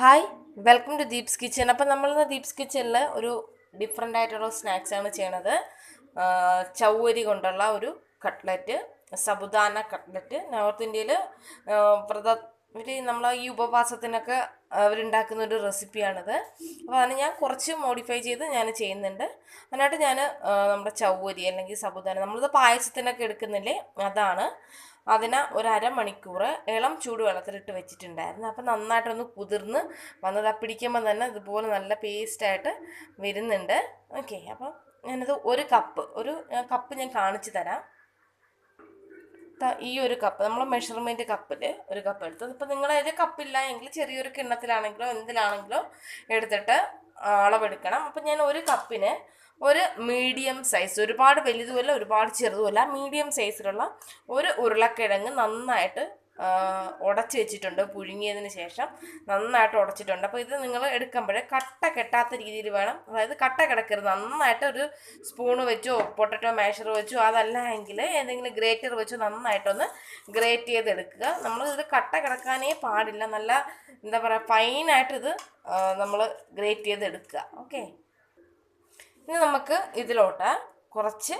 Hi welcome to Deep's kitchen appam നമ്മളിന്ന് ദീപ്സ് കിച്ചണിൽ ഒരു ഡിഫറെന്റ് ആയിട്ടുള്ള സ്നാക്സ് ആണ് ചെയ്യണത്. ചൗവരി കൊണ്ടുള്ള ഒരു കട്ട്ലറ്റ് സബുദാന കട്ട്ലറ്റ് നോർത്ത് ഇന്ത്യയിൽ പ്രദ ഇവർ നമ്മൾ ഈ ഉപവാസത്തിനൊക്കെ അവരുണ്ടാക്കുന്ന ഒരു റെസിപ്പിയാണിത് അപ്പോൾ അതിന് ഞാൻ കുറച്ച് മോഡിഫൈ ചെയ്ത് ഞാൻ ചെയ്യുന്നുണ്ട്. അതിനായിട്ട് ഞാൻ നമ്മുടെ ചൗവരി അല്ലെങ്കിൽ സബുദാന നമ്മളിത് പായസത്തിനൊക്കെ എടുക്കുന്നില്ലേ? അതാണ്. അതിനെ ഒരു അരമണിക്കൂർ ഇളം ചൂടുവെള്ളത്തിലിട്ട് വെച്ചിട്ടുണ്ടായിരുന്നു. അപ്പം നന്നായിട്ടൊന്ന് കുതിർന്ന് വന്നത് പിടിക്കുമ്പോൾ തന്നെ ഇതുപോലെ നല്ല പേസ്റ്റായിട്ട് വരുന്നുണ്ട്. ഓക്കെ അപ്പം ഞാനത് ഒരു കപ്പ് ഒരു കപ്പ് ഞാൻ കാണിച്ചു തരാം. ഈ ഒരു കപ്പ് നമ്മൾ മെഷർമെന്റ് കപ്പിൽ ഒരു കപ്പ് എടുത്തു ഇപ്പം നിങ്ങൾ ഏത് കപ്പില്ല എങ്കിൽ ചെറിയൊരു കിണ്ണത്തിലാണെങ്കിലോ എന്തിലാണെങ്കിലോ എടുത്തിട്ട് അളവെടുക്കണം. അപ്പം ഞാൻ ഒരു കപ്പിന് ഒരു മീഡിയം സൈസ് ഒരുപാട് വലുതുമല്ല ഒരുപാട് ചെറുതുമല്ല മീഡിയം സൈസിലുള്ള ഒരു ഉരുളക്കിഴങ്ങ് നന്നായിട്ട് ഉടച്ചു വെച്ചിട്ടുണ്ട് പുഴുങ്ങിയതിന് ശേഷം നന്നായിട്ട് ഉടച്ചിട്ടുണ്ട്. അപ്പോൾ ഇത് നിങ്ങൾ എടുക്കുമ്പോഴേ കട്ട കെട്ടാത്ത രീതിയിൽ വേണം. അതായത് കട്ട കിടക്കരുത്. നന്നായിട്ട് ഒരു സ്പൂണ് വെച്ചോ പൊട്ടറ്റോ മാഷർ വെച്ചോ അതല്ല എങ്കിൽ ഏതെങ്കിലും ഗ്രേറ്റർ വെച്ചോ നന്നായിട്ടൊന്ന് ഗ്രേറ്റ് ചെയ്തെടുക്കുക. നമ്മൾ ഇത് കട്ട കിടക്കാനേ പാടില്ല. നല്ല എന്താ പറയുക ഫൈനായിട്ട് ഇത് നമ്മൾ ഗ്രേറ്റ് ചെയ്തെടുക്കുക. ഓക്കെ ഇനി നമുക്ക് ഇതിലോട്ട് കുറച്ച്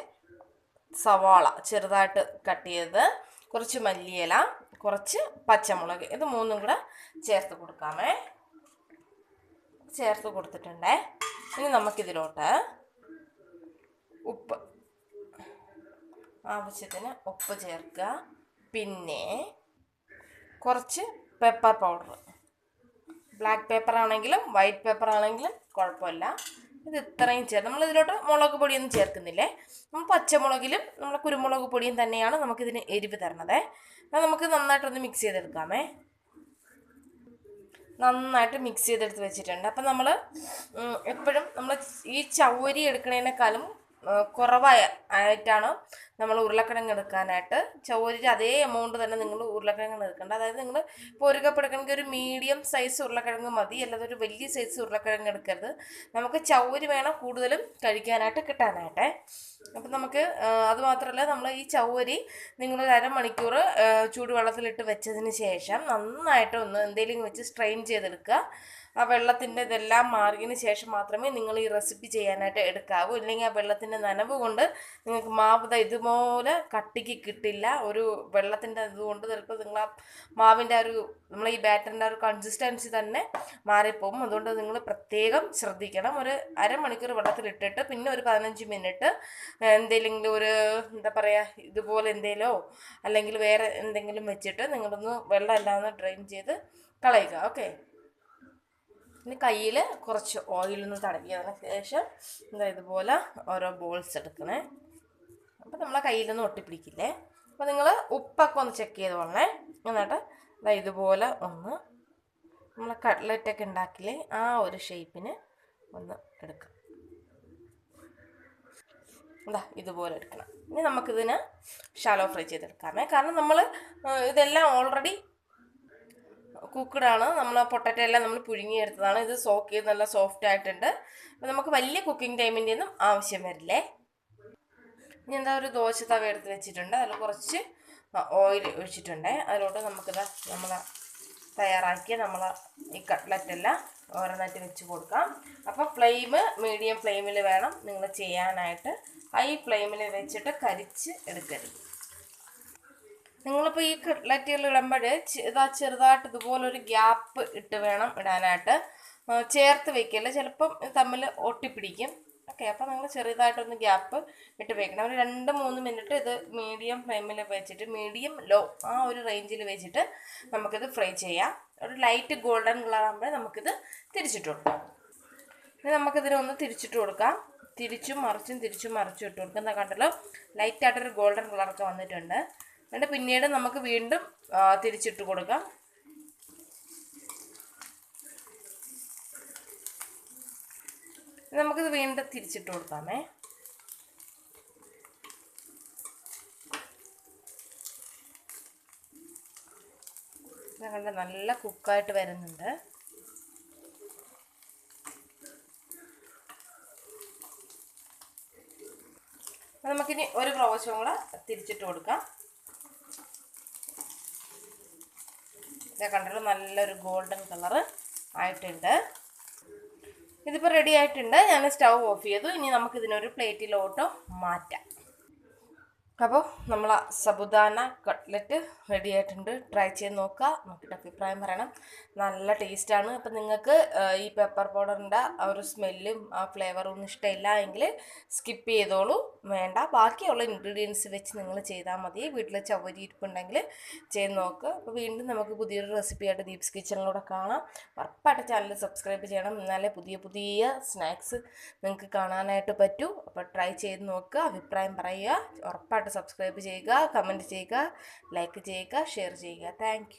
സവാള ചെറുതായിട്ട് കട്ട് ചെയ്ത് കുറച്ച് മല്ലിയില കുറച്ച് പച്ചമുളക് ഇത് മൂന്നും കൂടെ ചേർത്ത് കൊടുക്കാമേ. ചേർത്ത് കൊടുത്തിട്ടുണ്ടേ. ഇനി നമുക്കിതിലോട്ട് ഉപ്പ്. ആവശ്യത്തിന് ഉപ്പ് ചേർക്കുക. പിന്നെ കുറച്ച് പെപ്പർ പൗഡർ ബ്ലാക്ക് പേപ്പർ ആണെങ്കിലും വൈറ്റ് പേപ്പർ ആണെങ്കിലും കുഴപ്പമില്ല. ഇത് ഇത്രയും ചേർത്ത് നമ്മൾ ഇതിലോട്ട് മുളക് പൊടിയൊന്നും ചേർക്കുന്നില്ലേ? നമ്മൾ പച്ചമുളകിലും നമ്മൾ കുരുമുളക് പൊടിയും തന്നെയാണ് നമുക്കിതിന് എരിവ് തരണത്. അപ്പം നമുക്ക് നന്നായിട്ടൊന്ന് മിക്സ് ചെയ്തെടുക്കാമേ. നന്നായിട്ട് മിക്സ് ചെയ്തെടുത്ത് വെച്ചിട്ടുണ്ട്. അപ്പം നമ്മൾ എപ്പോഴും നമ്മൾ ഈ ചവരി എടുക്കുന്നതിനേക്കാളും കുറവായ ആയിട്ടാണ് നമ്മൾ ഉരുളക്കിഴങ്ങ് എടുക്കാനായിട്ട് ചോരിച്ച് അതേ എമൗണ്ട് തന്നെ നിങ്ങൾ ഉരുളക്കിഴങ്ങ് എടുക്കേണ്ട. അതായത് നിങ്ങൾ ഇപ്പോൾ ഒരു കപ്പ് ഒരു മീഡിയം സൈസ് ഉരുളക്കിഴങ്ങ് മതി. അല്ലാതെ ഒരു വലിയ സൈസ് ഉരുളക്കിഴങ്ങ് എടുക്കരുത്. നമുക്ക് ചൗരി വേണം കൂടുതലും കഴിക്കാനായിട്ട് കിട്ടാനായിട്ട്. അപ്പം നമുക്ക് അതുമാത്രമല്ല നമ്മൾ ഈ ചൗരി നിങ്ങളൊരു അരമണിക്കൂർ ചൂടുവെള്ളത്തിലിട്ട് വെച്ചതിന് ശേഷം നന്നായിട്ട് ഒന്ന് എന്തെങ്കിലും വെച്ച് സ്ട്രെയിൻ ചെയ്തെടുക്കുക. ആ വെള്ളത്തിന്റെ ഇതെല്ലാം മാറിയതിന് ശേഷം മാത്രമേ നിങ്ങൾ ഈ റെസിപ്പി ചെയ്യാനായിട്ട് എടുക്കാവൂ. ഇല്ലെങ്കിൽ ആ വെള്ളത്തിന്റെ നനവ് കൊണ്ട് നിങ്ങൾക്ക് മാവ് ദാ ഇതുപോലെ കട്ടിക്ക് കിട്ടില്ല. ഒരു വെള്ളത്തിന്റെ ഇതുകൊണ്ട് ചിലപ്പോൾ നിങ്ങൾ ആ മാവിന്റെ ആ ഒരു നമ്മൾ ഈ ബാറ്ററിന്റെ ഒരു കൺസിസ്റ്റൻസി തന്നെ മാറിപ്പോകും അതുകൊണ്ട് നിങ്ങൾ പ്രത്യേകം ശ്രദ്ധിക്കണം. ഒരു അരമണിക്കൂർ വെള്ളത്തിലിട്ടിട്ട് പിന്നെ ഒരു പതിനഞ്ച് മിനിറ്റ് എന്തെങ്കിലും ഒരു എന്താ പറയുക ഇതുപോലെ എന്തെങ്കിലോ അല്ലെങ്കിൽ വേറെ എന്തെങ്കിലും വെച്ചിട്ട് നിങ്ങളൊന്ന് വെള്ളം എല്ലാം ഒന്ന് ഡ്രെയിൻ ചെയ്ത് കളയുക. ഓക്കെ? പിന്നെ കയ്യിൽ കുറച്ച് ഓയിലൊന്ന് തടവിയതിന് ശേഷം എന്താ ഇതുപോലെ ഓരോ ബോൾസ് എടുക്കണേ. അപ്പോൾ നമ്മളെ കയ്യിലൊന്നും ഒട്ടിപ്പിടിക്കില്ലേ? അപ്പോൾ നിങ്ങൾ ഉപ്പൊക്കെ ഒന്ന് ചെക്ക് ചെയ്ത് കൊള്ളണേ. എന്നിട്ട് ഇതാ ഇതുപോലെ ഒന്ന് നമ്മൾ കട്ട്ലറ്റൊക്കെ ഉണ്ടാക്കില്ലേ ആ ഒരു ഷേപ്പിന് ഒന്ന് എടുക്കാം. ഇതാ ഇതുപോലെ എടുക്കണം. ഇനി നമുക്കിതിന് ഷാലോ ഫ്രൈ ചെയ്തെടുക്കാമേ. കാരണം നമ്മൾ ഇതെല്ലാം ഓൾറെഡി കുക്കഡാണ് നമ്മൾ പൊട്ടറ്റോ എല്ലാം നമ്മൾ പുഴുങ്ങിയെടുത്തതാണ്. ഇത് സോക്ക് ചെയ്ത് നല്ല സോഫ്റ്റ് ആയിട്ടുണ്ട്. നമുക്ക് വലിയ കുക്കിംഗ് ടൈമിന്റെ ഒന്നും ആവശ്യം വരില്ലേ? ഇനി എന്താ ഒരു ദോശ തവ എടുത്ത് വെച്ചിട്ടുണ്ട്. അതിൽ കുറച്ച് ഓയിൽ ഒഴിച്ചിട്ടുണ്ട്. അതിലോട്ട് നമുക്കിത് നമ്മൾ തയ്യാറാക്കിയ നമ്മൾ ഈ കട്ട്ലറ്റ് എല്ലാം ഓരോന്നായിട്ട് വെച്ച് കൊടുക്കാം. അപ്പോൾ ഫ്ലെയിം മീഡിയം ഫ്ലെയിമിൽ വേണം നിങ്ങൾ ചെയ്യാനായിട്ട്. ഹൈ ഫ്ലെയിമിൽ വെച്ചിട്ട് കരിച്ച് എടുക്കരുത്. നിങ്ങളിപ്പോൾ ഈ കട്ട്ലറ്റുകൾ ഇടുമ്പോൾ ഇതാ ചെറുതായിട്ട് ഇതുപോലൊരു ഗ്യാപ്പ് ഇട്ട് വേണം ഇടാനായിട്ട്. ചേർത്ത് വെക്കല്ലേ? ചിലപ്പം തമ്മിൽ ഒട്ടിപ്പിടിക്കും. ഓക്കെ അപ്പോൾ നിങ്ങൾ ചെറിയതായിട്ടൊന്ന് ഗ്യാപ്പ് ഇട്ട് വെക്കണം. ഒരു രണ്ട് മൂന്ന് മിനിറ്റ് ഇത് മീഡിയം ഫ്ലെയിമിൽ വെച്ചിട്ട് മീഡിയം ലോ ആ ഒരു റേഞ്ചിൽ വെച്ചിട്ട് നമുക്കിത് ഫ്രൈ ചെയ്യാം. ഒരു ലൈറ്റ് ഗോൾഡൻ കളർ ആകുമ്പോൾ നമുക്കിത് തിരിച്ചിട്ട് കൊടുക്കാം. ഇനി നമുക്കിതിനൊന്ന് തിരിച്ചിട്ട് കൊടുക്കാം. തിരിച്ചും മറിച്ചും തിരിച്ചും മറിച്ചും ഇട്ട് കൊടുക്കുന്ന കണ്ടല്ലോ ലൈറ്റായിട്ടൊരു ഗോൾഡൻ കളറൊക്കെ വന്നിട്ടുണ്ട്. എന്നിട്ട് പിന്നീട് നമുക്ക് വീണ്ടും തിരിച്ചിട്ട് കൊടുക്കാം. നമുക്കിത് വീണ്ടും തിരിച്ചിട്ട് കൊടുക്കാമേ. ഞങ്ങളുടെ നല്ല കുക്കായിട്ട് വരുന്നുണ്ട്. നമുക്കിനി ഒരു പ്രാവശ്യം കൂടെ തിരിച്ചിട്ട് കൊടുക്കാം. ഇത് കണ്ടല്ലോ? നല്ലൊരു ഗോൾഡൻ കളർ ആയിട്ടുണ്ട്. ഇതിപ്പോൾ റെഡി ആയിട്ടുണ്ട്. ഞാൻ സ്റ്റൗ ഓഫ് ചെയ്തു. ഇനി നമുക്ക് ഇതിനൊരു പ്ലേറ്റിലോട്ട് മാറ്റാം. അപ്പോൾ നമ്മൾ സബുദാന കട്ട്ലറ്റ് റെഡി ആയിട്ടുണ്ട്. ട്രൈ ചെയ്ത് നോക്കുക നോക്കിയിട്ട് അഭിപ്രായം പറയണം. നല്ല ടേസ്റ്റാണ് അപ്പം നിങ്ങൾക്ക് ഈ പെപ്പർ പൗഡറിന്റെ ആ ഒരു സ്മെല്ലും ആ ഫ്ലേവറും ഒന്നും ഇഷ്ടമില്ല എങ്കിൽ സ്കിപ്പ് ചെയ്തോളൂ. വേണ്ട. ബാക്കിയുള്ള ഇൻഗ്രീഡിയൻസ് വെച്ച് നിങ്ങൾ ചെയ്താൽ മതി. വീട്ടിൽ ചവരി ഇരിപ്പുണ്ടെങ്കിൽ ചെയ്ത് നോക്കുക അപ്പോൾ വീണ്ടും നമുക്ക് പുതിയൊരു റെസിപ്പിയായിട്ട് ദീപ്സ് കിച്ചണിലൂടെ കാണാം. ഉറപ്പായിട്ട് ചാനൽ സബ്സ്ക്രൈബ് ചെയ്യണം. എന്നാലേ പുതിയ പുതിയ സ്നാക്സ് നിങ്ങൾക്ക് കാണാനായിട്ട് പറ്റൂ. അപ്പോൾ ട്രൈ ചെയ്ത് നോക്കുക അഭിപ്രായം പറയുക. ഉറപ്പായിട്ട് സബ്സ്ക്രൈബ് ചെയ്യുക കമന്റ് ചെയ്യുക ലൈക്ക് ചെയ്യുക ഷെയർ ചെയ്യുക. താങ്ക്